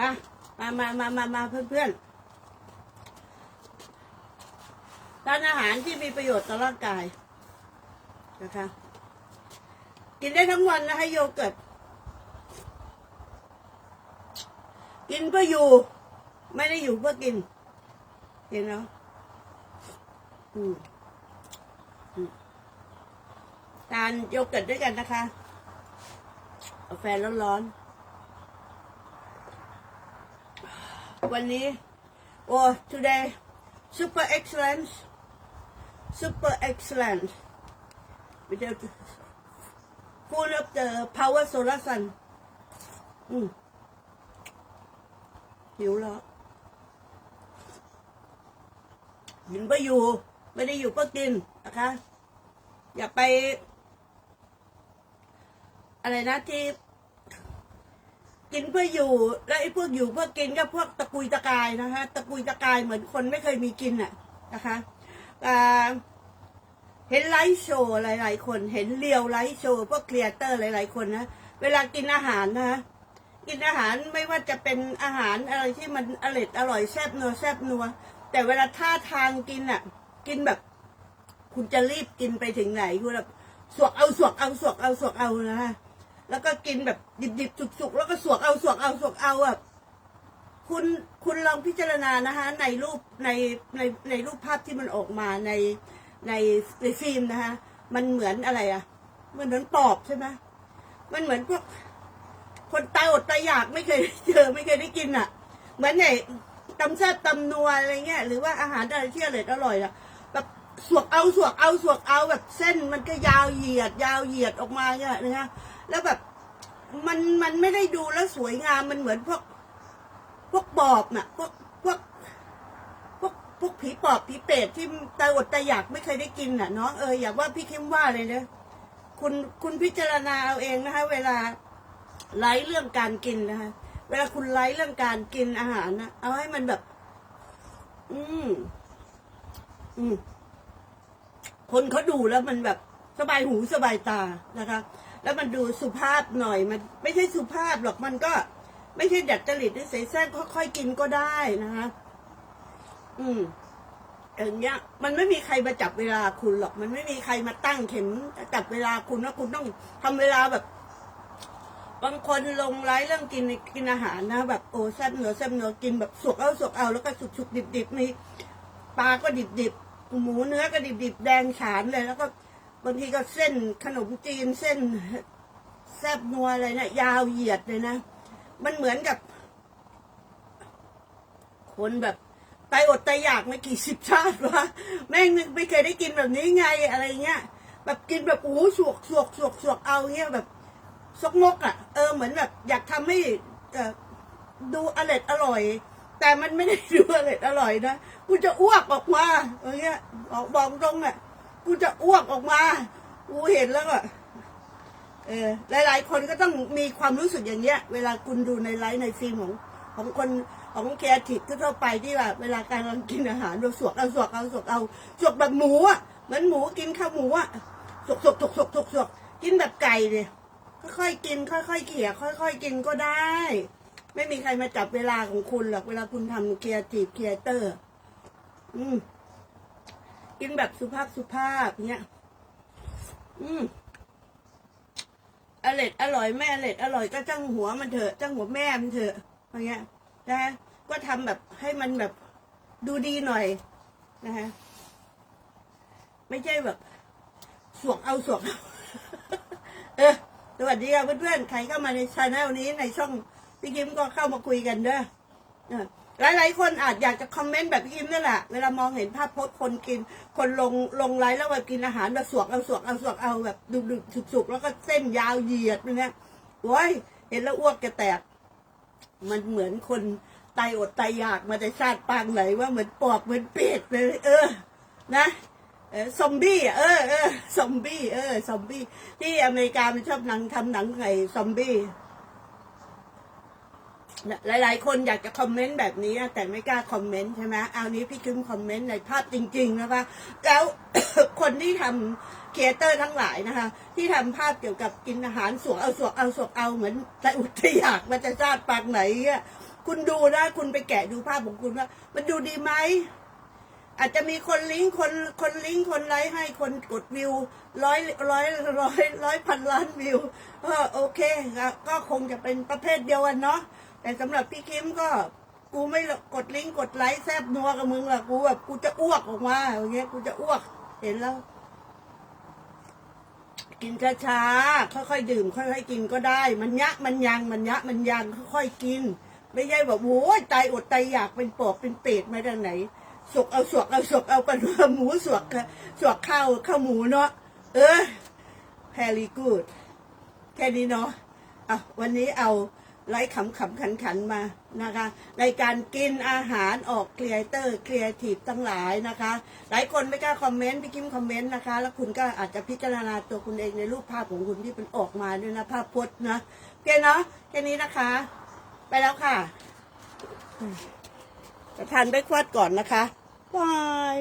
นะมามามามามาเพื่อนเพื่อนทานอาหารที่มีประโยชน์ต่อร่างกายนะคะ กินได้ทั้งวันนะให้โยเกิร์ตกินเพื่ออยู่ ไม่ได้อยู่เพื่อกิน เห็นเนาะอืมอืมทานโยเกิร์ตด้วยกันนะคะกาแฟร้อนๆ วันนี้ โอ้ today super excellent super excellent with the full of the power solar sun อืมหิวแล้วกินเพื่อยู่ ไม่ได้อยู่เพื่อกินนะคะ อย่าไป อะไรนะที่ กินเพื่ออยู่ แล้วไอ้พวกอยู่เพื่อกินก็พวกตะกุยตะกายนะคะตะกุยตะกายเหมือนคนไม่เคยมีกินอะนะคะเห็นไลฟ์โชว์หลาย ๆ คน เห็นเรียวไลฟ์โชว์พวกครีเอเตอร์หลาย ๆ คนนะเวลากินอาหารนะคะกินอาหารไม่ว่าจะเป็นอาหารอะไรที่มันอร่อยอร่อยแซ่บนัวแซ่บนัว แต่เวลาท่าทางกินอะ กินแบบ คุณจะรีบกินไปถึงไหนคุณแบบสวกเอาสวกเอาสวกเอาสวกเอานะฮะ แล้วก็กินแบบดิบๆสุกๆแล้วก็สวกเอาสวกเอาสวกเอาอะคุณคุณลองพิจารณานะคะในรูปในในในรูปภาพที่มันออกมาในในในฟิล์มนะคะมันเหมือนอะไรอะ มันเหมือนปอบใช่ไหมมันเหมือนพวกคนตายอดตายอยากไม่เคยเจอไม่เคยได้กินอะ เหมือนไอ้ตำแซ่บตำนัวอะไรเงี้ยหรือว่าอาหารอะไรที่อร่อยอร่อยอะแบบสวกเอาสวกเอาสวกเอาแบบเส้นมันก็ยาวเหยียด ยาวเหยียดออกมาเนี่ยนะฮะ แล้วแบบมันมันไม่ได้ดูแล้วสวยงามมันเหมือนพวก พวกปอบน่ะ พวกพวกพวกพวกผีปอบผีเปรตที่ตาอดตาอยากไม่เคยได้กินน่ะ น้องเอออย่าว่าพี่เข้มว่าเลยเนะคุณคุณพิจารณาเอาเองนะคะ เวลาไลฟ์เรื่องการกินนะคะเวลาคุณไลฟ์เรื่องการกินอาหารนะเอาให้มันแบบ อืมอืมคนเขาดูแล้วมันแบบสบายหูสบายตานะคะ แล้วมันดูสุภาพหน่อยมันไม่ใช่สุภาพหรอกมันก็ ไม่ใช่ดัดจริตนิสัยแทรกค่อยๆกินก็ได้นะคะอืมอย่างเงี้ย มันไม่มีใครมาจับเวลาคุณหรอก มันไม่มีใครมาตั้งเข็มจับเวลาคุณว่าคุณต้องทำเวลาแบบบางคนลงไลฟ์เรื่องกินกินอาหารนะ แบบโอ้แซ่บเนื้อแซ่บเนื้อกินแบบสวกเอาสวกเอาแล้วก็สุกสุกดิบดิบๆมีปลาก็ดิบดิบหมูเนื้อก็ดิบดิบๆแดงฉานเลย แล้วก็ บางทีก็เส้นขนมจีนเส้นแซ่บนัวอะไรเนะี่ยยาวเหยียดเลยนะ มันเหมือนกับ คนแบบตายอดตายอยากมากี่สิบชาติวะแม่งนึกไม่เคยได้กินแบบนี้ไงอะไรเงี้ย แบบกินแบบโอ้โหสวกสวกสวกสวกเอาเงี้ยแบบซกมกอะ เออเหมือนแบบ อยากทำให้ดูอร่อยอร่อย แต่มันไม่ได้ดูอร่อยอร่อยนะกูจะอ้วกออกมาอย่างเงี้ยบอกบอกตรงอะ กูจะอ้วกออกมา กูเห็นแล้วก็เออหลาย ๆ คนก็ต้องมีความรู้สึกอย่างเงี้ย เวลาคุณดูในไลฟ์ในฟิล์มของของคนของแคร์ทิทั่วไปที่แบบเวลาการกำลังกินอาหารเราสวกเอาสวกเอาสวกเอาสวกแบบหมูอะเหมือนหมูกินข้าวหมูอะสวกสวกสวกสวกสวกสวกกินแบบไก่เลยค่อยๆกิน ค่อยๆเขี่ยค่อย ๆ กินก็ได้ ไม่มีใครมาจับเวลาของคุณหรอกเวลาคุณทำเคียร์ทีฟเคียเตอร์ อืม กินแบบสุภาพสุภาพเนี้ย อืมอร่อยอร่อยแม่อร่อยอร่อยก็จ้างหัวมันเถอะจ้างหัวแม่มันเถอะอย่างเงี้ยนะฮะก็ทำแบบให้มันแบบดูดีหน่อยนะฮะไม่ใช่แบบสวกเอาสวกเออสวัสดีค่ะเพื่อนๆใครเข้ามาในช anel นี้ในช่องพี่กิมก็เข้ามาคุยกันเด้อเออ หลายๆ คนอาจอยากจะคอมเมนต์แบบพิมนั่นแหละ เวลามองเห็นภาพโพสคนกิน คนลงลงไลฟ์แล้วแบบกินอาหารแบบสวกเอาสวกเอาสวกเอาแบบดุดุสุกๆ แล้วก็เส้นยาวเหยียดเนี่ยโอ้ยเห็นแล้วอ้วกจะแตก มันเหมือนคนตายอดตายอยากมาแต่ชาติปางไหนว่าเหมือนปอบเหมือนเป็ดเลย เออ นะเออซอมบี้เออเออซอมบี้เออซอมบี้ที่อเมริกามันชอบหนังทำหนังไงซอมบี้ หลาย ๆ คนอยากจะคอมเมนต์แบบนี้แต่ไม่กล้าคอมเมนต์ใช่ไหมเอานี้พี่คึ้มคอมเมนต์ในภาพจริง ๆ นะคะ แล้วคนที่ทำเอเตอร์ทั้งหลายนะคะ ที่ทำภาพเกี่ยวกับกินอาหารสวกเอาสวกเอาสวกเอาเหมือนแต่อุทอยากมันจะชาติปากไหนอะคุณดูนะคุณไปแกะดูภาพของคุณว่า มันดูดีไหมอาจจะมีคนลิงก์คนคนลิงก์คนไลค์ให้คนกดวิวร้อยร้อยร้อยร้อยพันล้านวิวเออโอเคก็คงจะเป็นประเภทเดียวกันเนาะ แต่สำหรับพี่คิมก็ กูไม่กดลิงก์กดไลค์แซบนัวกับมึงละกูแบบกูจะอ้วกออกมาอย่างเงี้ยกูจะอ้วก เห็นแล้ว กินช้าๆค่อยๆดื่มค่อยๆกินก็ได้ มันยะมันยังมันยะมันยังค่อยๆกิน ไม่ใช่แบบโอ้ยตายอดตายอยากเป็นปอบเป็นเปรตมาจากไหนสวกเอาสวกเอาสวกเอากันว่าหมูสวกสวกข้าวข้าวหมูเนาะเออแฮรี่กูดแค่นี้เนาะอะวันนี้เอา ไลฟ์ขำขำขันขันๆมานะคะในการกินอาหารออกครีเอเตอร์ครีเอทีฟทั้งหลายนะคะ หลายคนไม่กล้าคอมเมนต์พี่คิมคอมเมนต์นะคะ แล้วคุณก็อาจจะพิจารณาตัวคุณเองในรูปภาพของคุณที่เป็นออกมาด้วยนะภาพพจน์นะโอเคเนาะแค่นี้นะคะ ไปแล้วค่ะจะทานเบรกฟาสต์ก่อนนะคะบาย